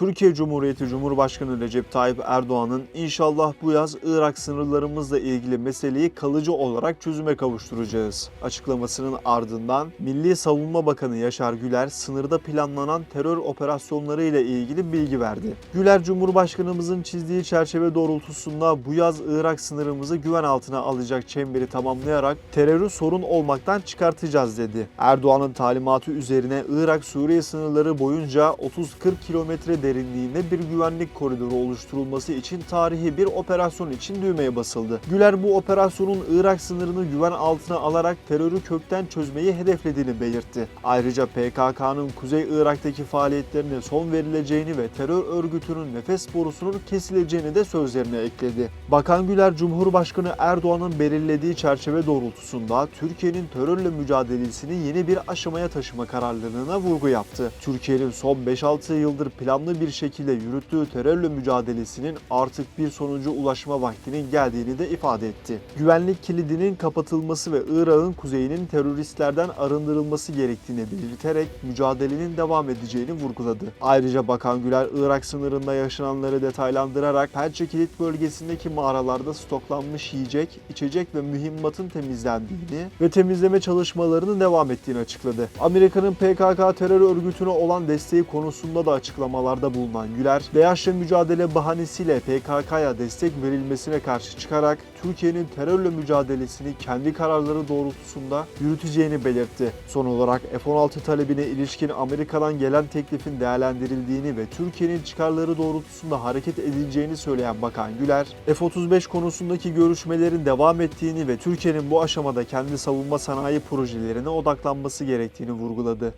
Türkiye Cumhuriyeti Cumhurbaşkanı Recep Tayyip Erdoğan'ın inşallah bu yaz Irak sınırlarımızla ilgili meseleyi kalıcı olarak çözüme kavuşturacağız açıklamasının ardından Milli Savunma Bakanı Yaşar Güler sınırda planlanan terör operasyonları ile ilgili bilgi verdi. Güler Cumhurbaşkanımızın çizdiği çerçeve doğrultusunda bu yaz Irak sınırımızı güven altına alacak çemberi tamamlayarak terörü sorun olmaktan çıkartacağız dedi. Erdoğan'ın talimatı üzerine Irak-Suriye sınırları boyunca 30-40 kilometre derinliğinde bir güvenlik koridoru oluşturulması için tarihi bir operasyon için düğmeye basıldı. Güler bu operasyonun Irak sınırını güven altına alarak terörü kökten çözmeyi hedeflediğini belirtti. Ayrıca PKK'nın Kuzey Irak'taki faaliyetlerine son verileceğini ve terör örgütünün nefes borusunun kesileceğini de sözlerine ekledi. Bakan Güler, Cumhurbaşkanı Erdoğan'ın belirlediği çerçeve doğrultusunda Türkiye'nin terörle mücadelesini yeni bir aşamaya taşıma kararlılığına vurgu yaptı. Türkiye'nin son 5-6 yıldır planlı bir şekilde yürüttüğü terörle mücadelesinin artık bir sonuca ulaşma vaktinin geldiğini de ifade etti. Güvenlik kilidinin kapatılması ve Irak'ın kuzeyinin teröristlerden arındırılması gerektiğini belirterek mücadelenin devam edeceğini vurguladı. Ayrıca Bakan Güler, Irak sınırında yaşananları detaylandırarak Pençe Kilit bölgesindeki mağaralarda stoklanmış yiyecek, içecek ve mühimmatın temizlendiğini ve temizleme çalışmalarının devam ettiğini açıkladı. Amerika'nın PKK terör örgütüne olan desteği konusunda da açıklamalarda bulunan Güler, DAEŞ'le mücadele bahanesiyle PKK'ya destek verilmesine karşı çıkarak Türkiye'nin terörle mücadelesini kendi kararları doğrultusunda yürüteceğini belirtti. Son olarak F-16 talebine ilişkin Amerika'dan gelen teklifin değerlendirildiğini ve Türkiye'nin çıkarları doğrultusunda hareket edileceğini söyleyen Bakan Güler, F-35 konusundaki görüşmelerin devam ettiğini ve Türkiye'nin bu aşamada kendi savunma sanayi projelerine odaklanması gerektiğini vurguladı.